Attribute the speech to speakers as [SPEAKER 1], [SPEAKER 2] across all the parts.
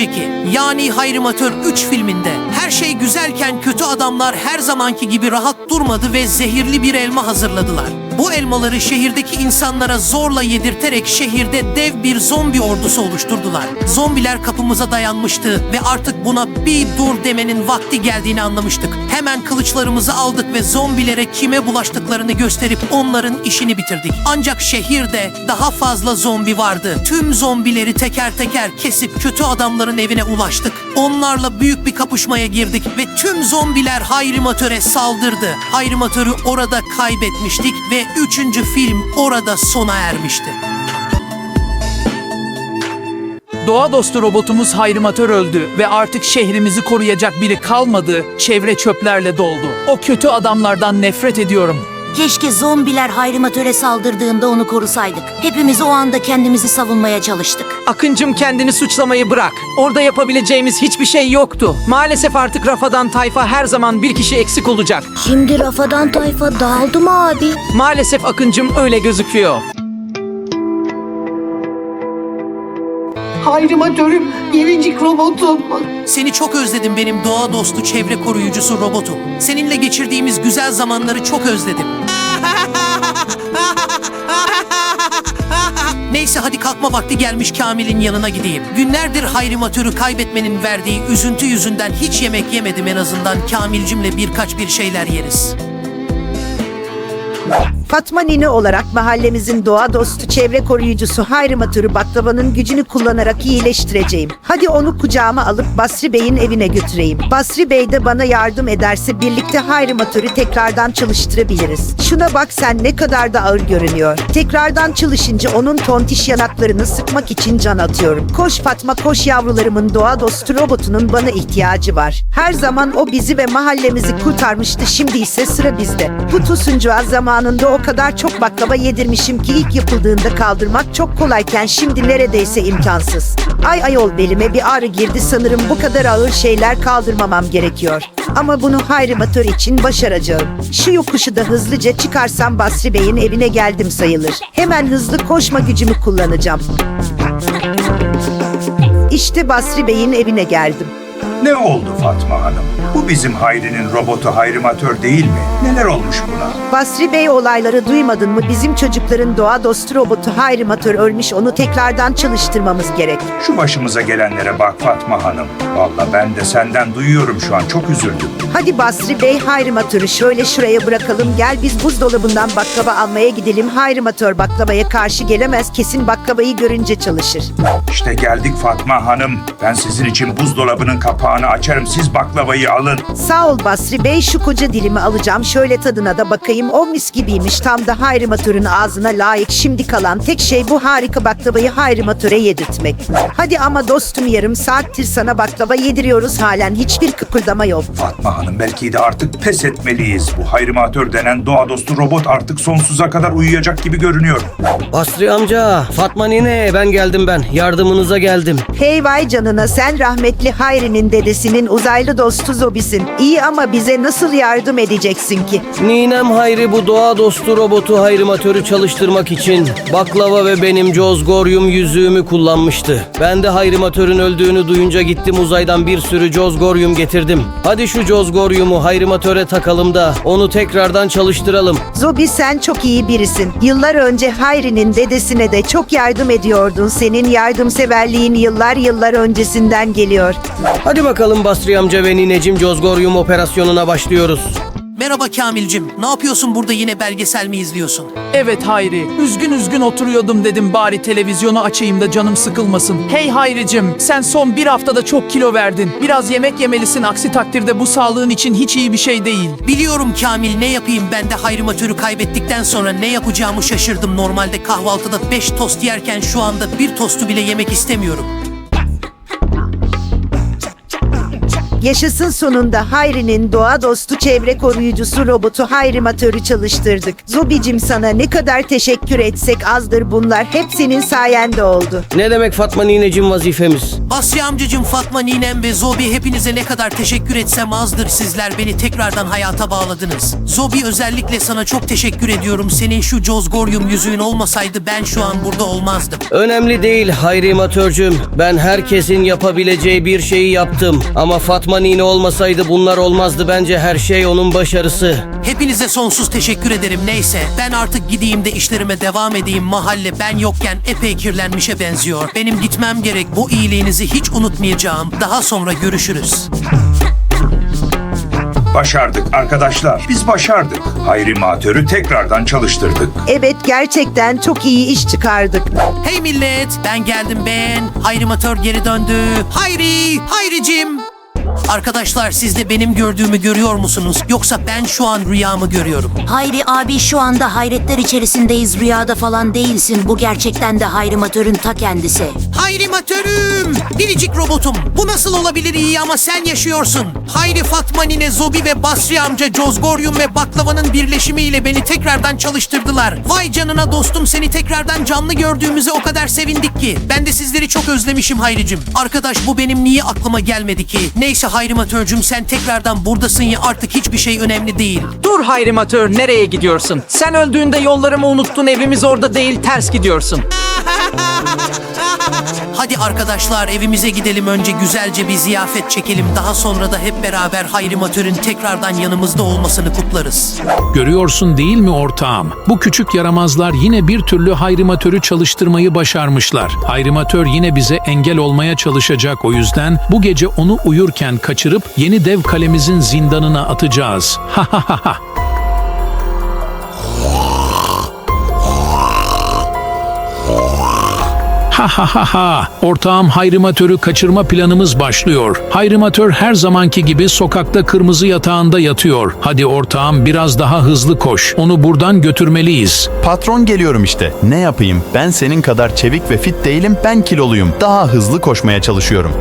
[SPEAKER 1] önceki yani Hayrimatör 3 filminde her şey güzelken kötü adamlar her zamanki gibi rahat durmadı ve zehirli bir elma hazırladılar. Bu elmaları şehirdeki insanlara zorla yedirterek şehirde dev bir zombi ordusu oluşturdular. Zombiler kapımıza dayanmıştı ve artık buna bir dur demenin vakti geldiğini anlamıştık. Hemen kılıçlarımızı aldık ve zombilere kime bulaştıklarını gösterip onların işini bitirdik. Ancak şehirde daha fazla zombi vardı. Tüm zombileri teker teker kesip kötü adamların evine ulaştık. Onlarla büyük bir kapışmaya girdik ve tüm zombiler Hayrimatör'e saldırdı. Hayrimatör'ü orada kaybetmiştik ve üçüncü film orada sona ermişti.
[SPEAKER 2] Doğa dostu robotumuz Hayrimatör öldü ve artık şehrimizi koruyacak biri kalmadı, çevre çöplerle doldu. O kötü adamlardan nefret ediyorum.
[SPEAKER 3] Keşke zombiler hayrimatöre saldırdığında onu korusaydık. Hepimiz o anda kendimizi savunmaya çalıştık.
[SPEAKER 4] Akıncım kendini suçlamayı bırak. Orada yapabileceğimiz hiçbir şey yoktu. Maalesef artık Rafadan tayfa her zaman bir kişi eksik olacak.
[SPEAKER 3] Şimdi Rafadan tayfa dağıldı mı abi?
[SPEAKER 4] Maalesef Akıncım öyle gözüküyor.
[SPEAKER 5] Hayrimatörüm, biricik robotum.
[SPEAKER 1] Seni çok özledim benim doğa dostu çevre koruyucusu robotum. Seninle geçirdiğimiz güzel zamanları çok özledim. Neyse hadi kalkma vakti gelmiş Kamil'in yanına gideyim. Günlerdir hayrimatörü kaybetmenin verdiği üzüntü yüzünden hiç yemek yemedim en azından Kamilcimle birkaç bir şeyler yeriz.
[SPEAKER 6] Fatma Nine olarak mahallemizin doğa dostu çevre koruyucusu Hayrimatörü baklavanın gücünü kullanarak iyileştireceğim. Hadi onu kucağıma alıp Basri Bey'in evine götüreyim. Basri Bey de bana yardım ederse birlikte Hayrimatörü tekrardan çalıştırabiliriz. Şuna bak sen ne kadar da ağır görünüyor. Tekrardan çalışınca onun tontiş yanaklarını sıkmak için can atıyorum. Koş Fatma koş yavrularımın doğa dostu robotunun bana ihtiyacı var. Her zaman o bizi ve mahallemizi kurtarmıştı şimdi ise sıra bizde. Bu Tosuncuğa zamanında o kadar çok baklava yedirmişim ki ilk yapıldığında kaldırmak çok kolayken şimdi neredeyse imkansız. Ay ayol belime bir ağrı girdi sanırım bu kadar ağır şeyler kaldırmamam gerekiyor. Ama bunu hayrimatör için başaracağım. Şu yokuşu da hızlıca çıkarsam Basri Bey'in evine geldim sayılır. Hemen hızlı koşma gücümü kullanacağım. İşte Basri Bey'in evine geldim.
[SPEAKER 7] Ne oldu Fatma Hanım? Bu bizim Hayri'nin robotu Hayrimatör değil mi? Neler olmuş buna?
[SPEAKER 6] Basri Bey olayları duymadın mı? Bizim çocukların doğa dostu robotu Hayrimatör ölmüş onu tekrardan çalıştırmamız gerek.
[SPEAKER 7] Şu başımıza gelenlere bak Fatma Hanım. Valla ben de senden duyuyorum şu an çok üzüldüm.
[SPEAKER 6] Hadi Basri Bey Hayrimatör'ü şöyle şuraya bırakalım. Gel biz buzdolabından baklava almaya gidelim. Hayrimatör baklavaya karşı gelemez. Kesin baklavayı görünce çalışır.
[SPEAKER 7] İşte geldik Fatma Hanım. Ben sizin için buzdolabının kapağını açarım. Siz baklavayı alın.
[SPEAKER 6] Sağ ol Basri Bey şu koca dilimi alacağım. Şöyle tadına da bakayım. O mis gibiymiş. Tam da Hayrimatör'ün ağzına layık. Şimdi kalan tek şey bu harika baklavayı Hayrimatör'e yedirtmek. Hadi ama dostum yarım saattir sana baklava yediriyoruz halen. Hiçbir kıpırdama yok.
[SPEAKER 7] Fatma Hanım belki de artık pes etmeliyiz. Bu Hayrimatör denen doğa dostu robot artık sonsuza kadar uyuyacak gibi görünüyor.
[SPEAKER 8] Basri amca, Fatma nine ben geldim ben. Yardımınıza geldim.
[SPEAKER 6] Hey vay canına sen rahmetli Hayri'nin dedesinin uzaylı dostu Zobisin. İyi ama bize nasıl yardım edeceksin ki?
[SPEAKER 8] Ninem Hayri bu doğa dostu robotu hayrimatörü çalıştırmak için baklava ve benim Cozgoryum yüzüğümü kullanmıştı. Ben de hayrimatörün öldüğünü duyunca gittim uzaydan bir sürü Cozgoryum getirdim. Hadi şu Cozgoryumu hayrimatöre takalım da onu tekrardan çalıştıralım.
[SPEAKER 6] Zobi sen çok iyi birisin. Yıllar önce Hayri'nin dedesine de çok yardım ediyordun. Senin yardımseverliğin yıllar yıllar öncesinden geliyor.
[SPEAKER 8] Hadi bakalım Basri amca ve ninecim Cozgoryum operasyonuna başlıyoruz.
[SPEAKER 1] Merhaba Kamilcim. Ne yapıyorsun burada yine belgesel mi izliyorsun?
[SPEAKER 2] Evet Hayri, üzgün üzgün oturuyordum dedim bari televizyonu açayım da canım sıkılmasın. Hey Hayricim, sen son bir haftada çok kilo verdin. Biraz yemek yemelisin aksi takdirde bu sağlığın için hiç iyi bir şey değil.
[SPEAKER 1] Biliyorum Kamil ne yapayım ben de hayrimatörü kaybettikten sonra ne yapacağımı şaşırdım. Normalde kahvaltıda 5 tost yerken şu anda bir tostu bile yemek istemiyorum.
[SPEAKER 6] Yaşasın sonunda Hayri'nin doğa dostu çevre koruyucusu robotu Hayrimatör'ü çalıştırdık. Zobicim sana ne kadar teşekkür etsek azdır bunlar. Hep senin sayende oldu.
[SPEAKER 8] Ne demek Fatma nineciğim vazifemiz?
[SPEAKER 1] Basri amcacım, Fatma ninem ve Zobi hepinize ne kadar teşekkür etsem azdır sizler beni tekrardan hayata bağladınız. Zobi özellikle sana çok teşekkür ediyorum. Senin şu Cozgorium yüzüğün olmasaydı ben şu an burada olmazdım.
[SPEAKER 8] Önemli değil Hayri Matörcüm. Ben herkesin yapabileceği bir şeyi yaptım. Ama Fatma nine olmasaydı bunlar olmazdı bence her şey onun başarısı.
[SPEAKER 1] Hepinize sonsuz teşekkür ederim neyse. Ben artık gideyim de işlerime devam edeyim. Mahalle ben yokken epey kirlenmişe benziyor. Benim gitmem gerek. Bu iyiliğinizi hiç unutmayacağım. Daha sonra görüşürüz.
[SPEAKER 7] Başardık arkadaşlar. Biz başardık. Hayrimatörü tekrardan çalıştırdık.
[SPEAKER 6] Evet gerçekten çok iyi iş çıkardık.
[SPEAKER 1] Hey millet ben geldim ben. Hayrimatör geri döndü. Hayri, Hayricim. Arkadaşlar siz de benim gördüğümü görüyor musunuz? Yoksa ben şu an rüyamı görüyorum.
[SPEAKER 3] Hayri abi şu anda hayretler içerisindeyiz. Rüyada falan değilsin. Bu gerçekten de hayrimatörün ta kendisi.
[SPEAKER 1] Hayrimatörüm! Biricik robotum. Bu nasıl olabilir iyi ama sen yaşıyorsun. Hayri Fatma Nine, Zobi ve Basri amca Cozgorium ve Baklava'nın birleşimiyle beni tekrardan çalıştırdılar. Vay canına dostum seni tekrardan canlı gördüğümüze o kadar sevindik ki. Ben de sizleri çok özlemişim Hayricim. Arkadaş bu benim niye aklıma gelmedi ki? Neyse Hayrimatörcüm sen tekrardan buradasın ya artık hiçbir şey önemli değil.
[SPEAKER 2] Dur hayrimatör nereye gidiyorsun? Sen öldüğünde yollarımı unuttun evimiz orada değil ters gidiyorsun.
[SPEAKER 1] Hadi arkadaşlar evimize gidelim önce güzelce bir ziyafet çekelim. Daha sonra da hep beraber Hayrimatör'ün tekrardan yanımızda olmasını kutlarız.
[SPEAKER 9] Görüyorsun değil mi ortağım? Bu küçük yaramazlar yine bir türlü hayrimatörü çalıştırmayı başarmışlar. Hayrimatör yine bize engel olmaya çalışacak o yüzden bu gece onu uyurken kaçırıp yeni dev kalemizin zindanına atacağız. Ha ha ha ha. Ha ha ha ha. Ortağım hayrimatörü kaçırma planımız başlıyor. Hayrimatör her zamanki gibi sokakta kırmızı yatağında yatıyor. Hadi ortağım biraz daha hızlı koş. Onu buradan götürmeliyiz.
[SPEAKER 10] Patron geliyorum işte. Ne yapayım? Ben senin kadar çevik ve fit değilim. Ben kiloluyum. Daha hızlı koşmaya çalışıyorum.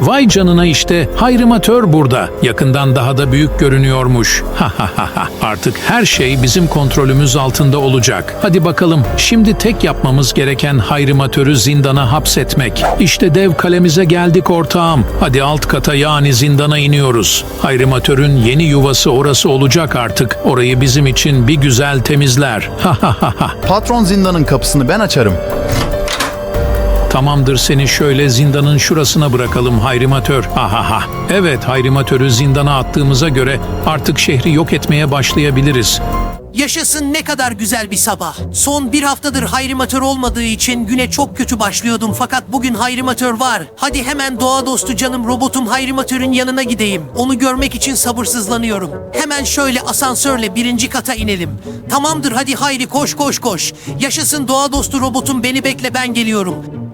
[SPEAKER 9] Vay canına işte hayrimatör burada. Yakından daha da büyük görünüyormuş. Ha ha ha ha. Artık her şey bizim kontrolümüz altında olacak. Hadi bakalım şimdi tek yapmamız gereken hayrimatörü zindana hapsetmek. İşte dev kalemize geldik ortağım. Hadi alt kata yani zindana iniyoruz. Hayrimatörün yeni yuvası orası olacak artık. Orayı bizim için bir güzel temizler. Ha ha ha ha.
[SPEAKER 10] Patron zindanın kapısını ben açarım.
[SPEAKER 9] Tamamdır seni şöyle zindanın şurasına bırakalım hayrimatör. Ha ha ha. Evet hayrimatörü zindana attığımıza göre artık şehri yok etmeye başlayabiliriz.
[SPEAKER 1] Yaşasın ne kadar güzel bir sabah. Son bir haftadır hayrimatör olmadığı için güne çok kötü başlıyordum fakat bugün hayrimatör var. Hadi hemen doğa dostu canım robotum hayrimatörün yanına gideyim. Onu görmek için sabırsızlanıyorum. Hemen şöyle asansörle birinci kata inelim. Tamamdır hadi Hayri koş koş koş. Yaşasın doğa dostu robotum beni bekle ben geliyorum.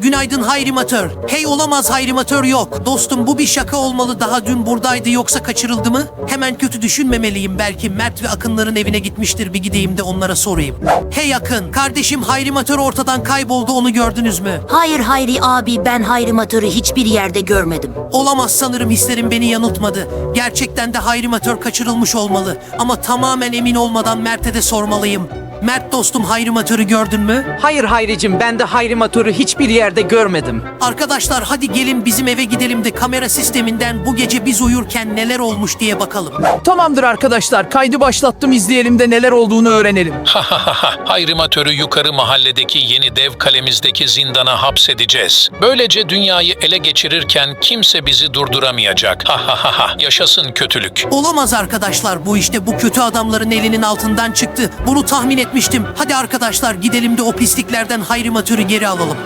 [SPEAKER 1] Günaydın hayrimatör. Hey olamaz hayrimatör yok. Dostum bu bir şaka olmalı. Daha dün buradaydı yoksa kaçırıldı mı? Hemen kötü düşünmemeliyim. Belki Mert ve Akınların evine gitmiştir. Bir gideyim de onlara sorayım. Hey Akın, kardeşim hayrimatör ortadan kayboldu onu gördünüz mü?
[SPEAKER 3] Hayır Hayri abi ben hayrimatörü hiçbir yerde görmedim.
[SPEAKER 1] Olamaz sanırım hislerim beni yanıltmadı. Gerçekten de hayrimatör kaçırılmış olmalı. Ama tamamen emin olmadan Mert'e de sormalıyım. Mert dostum hayrimatörü gördün mü?
[SPEAKER 2] Hayır hayricim ben de hayrimatörü hiçbir yerde görmedim.
[SPEAKER 1] Arkadaşlar hadi gelin bizim eve gidelim de kamera sisteminden bu gece biz uyurken neler olmuş diye bakalım.
[SPEAKER 2] Tamamdır arkadaşlar kaydı başlattım izleyelim de neler olduğunu öğrenelim.
[SPEAKER 9] Ha ha ha ha. Hayrimatörü yukarı mahalledeki yeni dev kalemizdeki zindana hapsedeceğiz. Böylece dünyayı ele geçirirken kimse bizi durduramayacak. Ha ha ha ha. Yaşasın kötülük.
[SPEAKER 1] Olamaz arkadaşlar bu işte bu kötü adamların elinin altından çıktı. Bunu tahmin etmiştim. Hadi arkadaşlar gidelim de o pisliklerden hayrimatörü geri alalım.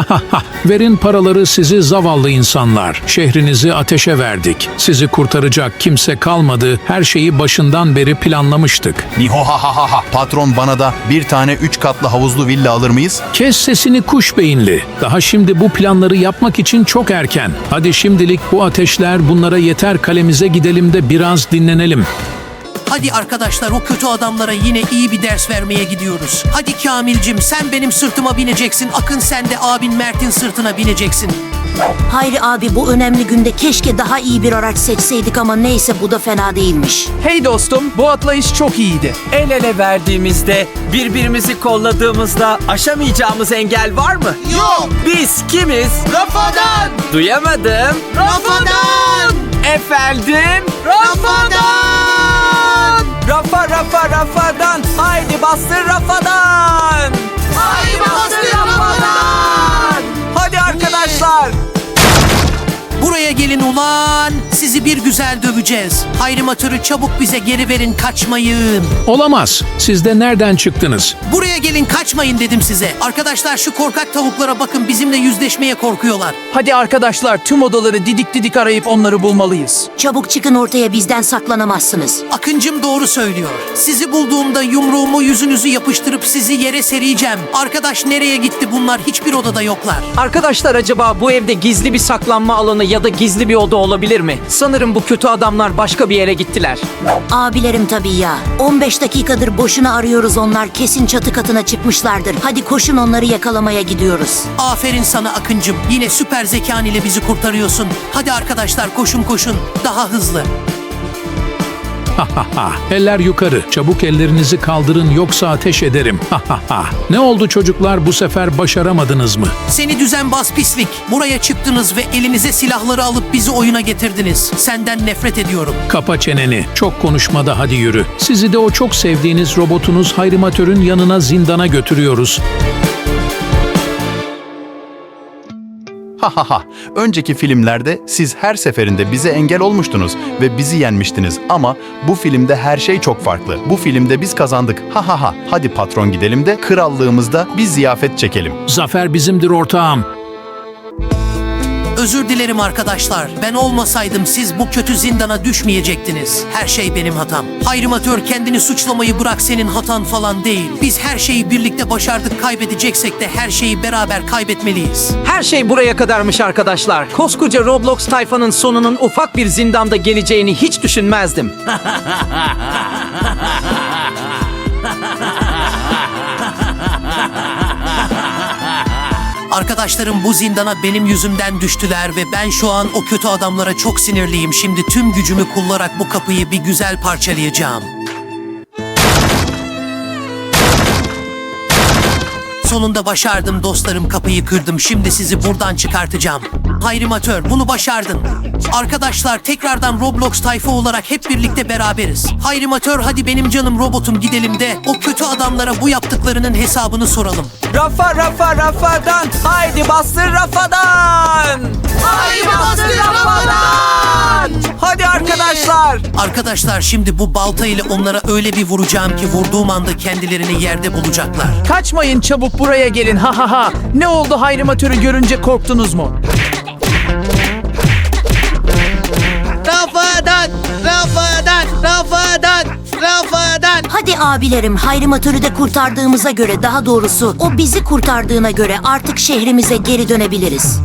[SPEAKER 9] Verin paraları sizi zavallı insanlar. Şehrinizi ateşe verdik. Sizi kurtaracak kimse kalmadı. Her şeyi başından beri planlamıştık.
[SPEAKER 10] Nihohahaha. Patron bana da bir tane üç katlı havuzlu villa alır mıyız?
[SPEAKER 9] Kes sesini kuş beyinli. Daha şimdi bu planları yapmak için çok erken. Hadi şimdilik bu ateşler bunlara yeter kalemize gidelim de biraz dinlenelim.
[SPEAKER 1] Hadi arkadaşlar o kötü adamlara yine iyi bir ders vermeye gidiyoruz. Hadi Kamilcim sen benim sırtıma bineceksin. Akın sen de abin Mert'in sırtına bineceksin.
[SPEAKER 3] Hayri abi bu önemli günde keşke daha iyi bir araç seçseydik ama neyse bu da fena değilmiş.
[SPEAKER 2] Hey dostum, bu atlayış çok iyiydi.
[SPEAKER 11] El ele verdiğimizde, birbirimizi kolladığımızda aşamayacağımız engel var mı? Yok. Biz kimiz? Rafadan. Duyamadım. Rafadan. Efendim? Rafadan. Rafa rafa rafadan. Haydi bastır rafadan. Haydi bastır rafadan. Hadi arkadaşlar.
[SPEAKER 1] Gelin ulan. Sizi bir güzel döveceğiz. Hayrimatörü çabuk bize geri verin kaçmayın.
[SPEAKER 9] Olamaz. Siz de nereden çıktınız?
[SPEAKER 1] Buraya gelin kaçmayın dedim size. Arkadaşlar şu korkak tavuklara bakın bizimle yüzleşmeye korkuyorlar.
[SPEAKER 2] Hadi arkadaşlar tüm odaları didik didik arayıp onları bulmalıyız.
[SPEAKER 3] Çabuk çıkın ortaya bizden saklanamazsınız.
[SPEAKER 1] Akıncım doğru söylüyor. Sizi bulduğumda yumruğumu yüzünüzü yapıştırıp sizi yere sereceğim. Arkadaş nereye gitti bunlar? Hiçbir odada yoklar.
[SPEAKER 4] Arkadaşlar acaba bu evde gizli bir saklanma alanı ya da gizli bir oda olabilir mi? Sanırım bu kötü adamlar başka bir yere gittiler.
[SPEAKER 3] Abilerim tabii ya. 15 dakikadır boşuna arıyoruz onlar kesin çatı katına çıkmışlardır. Hadi koşun onları yakalamaya gidiyoruz.
[SPEAKER 1] Aferin sana Akıncım. Yine süper zekan ile bizi kurtarıyorsun. Hadi arkadaşlar koşun koşun. Daha hızlı.
[SPEAKER 9] Ha ha ha. Eller yukarı. Çabuk ellerinizi kaldırın yoksa ateş ederim. Ha ha ha. Ne oldu çocuklar bu sefer başaramadınız mı?
[SPEAKER 1] Seni düzenbaz pislik. Buraya çıktınız ve elinize silahları alıp bizi oyuna getirdiniz. Senden nefret ediyorum.
[SPEAKER 9] Kapa çeneni. Çok konuşma da hadi yürü. Sizi de o çok sevdiğiniz robotunuz Hayrimatör'ün yanına zindana götürüyoruz.
[SPEAKER 10] Ha ha ha. Önceki filmlerde siz her seferinde bize engel olmuştunuz ve bizi yenmiştiniz ama bu filmde her şey çok farklı. Bu filmde biz kazandık. Ha ha ha. Hadi patron gidelim de krallığımızda bir ziyafet çekelim.
[SPEAKER 9] Zafer bizimdir ortağım.
[SPEAKER 1] Özür dilerim arkadaşlar. Ben olmasaydım siz bu kötü zindana düşmeyecektiniz. Her şey benim hatam. Hayrimatör kendini suçlamayı bırak senin hatan falan değil. Biz her şeyi birlikte başardık kaybedeceksek de her şeyi beraber kaybetmeliyiz.
[SPEAKER 4] Her şey buraya kadarmış arkadaşlar. Koskoca Roblox tayfanın sonunun ufak bir zindanda geleceğini hiç düşünmezdim.
[SPEAKER 1] Arkadaşlarım bu zindana benim yüzümden düştüler ve ben şu an o kötü adamlara çok sinirliyim. Şimdi tüm gücümü kullanarak bu kapıyı bir güzel parçalayacağım. Sonunda başardım dostlarım kapıyı kırdım. Şimdi sizi buradan çıkartacağım. Hayrimatör bunu başardın. Arkadaşlar tekrardan Roblox tayfa olarak hep birlikte beraberiz. Hayrimatör hadi benim canım robotum gidelim de o kötü adamlara bu yaptıklarının hesabını soralım.
[SPEAKER 11] Rafa rafa rafadan. Haydi bastır rafadan. Haydi bastır rafadan. Hadi arkadaşlar.
[SPEAKER 1] Arkadaşlar şimdi bu balta ile onlara öyle bir vuracağım ki vurduğum anda kendilerini yerde bulacaklar.
[SPEAKER 2] Kaçmayın çabuk buraya gelin ha ha ha. Ne oldu hayrimatörü görünce korktunuz mu?
[SPEAKER 1] Não vou andar, não. Rafadan!
[SPEAKER 3] Hadi abilerim hayrimatörü de kurtardığımıza göre daha doğrusu o bizi kurtardığına göre artık şehrimize geri dönebiliriz.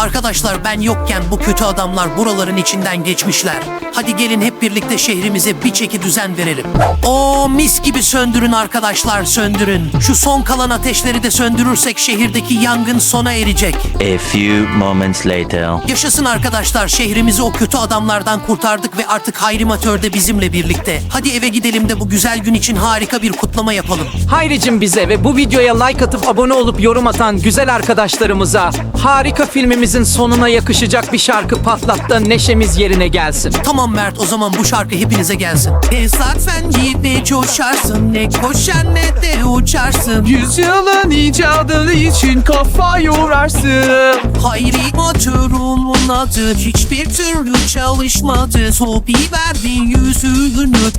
[SPEAKER 1] Arkadaşlar ben yokken bu kötü adamlar buraların içinden geçmişler. Hadi gelin hep birlikte şehrimize bir çeki düzen verelim. O mis gibi söndürün arkadaşlar söndürün. Şu son kalan ateşleri de söndürürsek şehirdeki yangın sona erecek.
[SPEAKER 12] A few moments later.
[SPEAKER 1] Yaşasın arkadaşlar şehrimizi o kötü adamlardan kurtardık ve artık Hayrimatör de bizimle birlikte. Hadi eve gidelim de bu güzel gün için harika bir kutlama yapalım.
[SPEAKER 4] Hayricim bize ve bu videoya like atıp abone olup yorum atan güzel arkadaşlarımıza harika filmimizin sonuna yakışacak bir şarkı patlat da neşemiz yerine gelsin.
[SPEAKER 1] Tamam Mert o zaman bu şarkı hepinize gelsin. Esasen gibi coşarsın ne koşar ne de uçarsın.
[SPEAKER 2] Yüzyılın icadı için kafa yorarsın.
[SPEAKER 1] Hayri motorunun adı hiçbir türlü çalışmadı. Sopi verdi yüzünü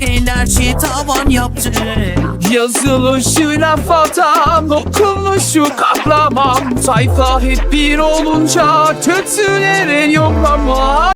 [SPEAKER 1] enerji tavan yaptı.
[SPEAKER 2] Yazılışı laf atan Okunuşu kahraman Sayfa hep bir olunca Kötülere yollama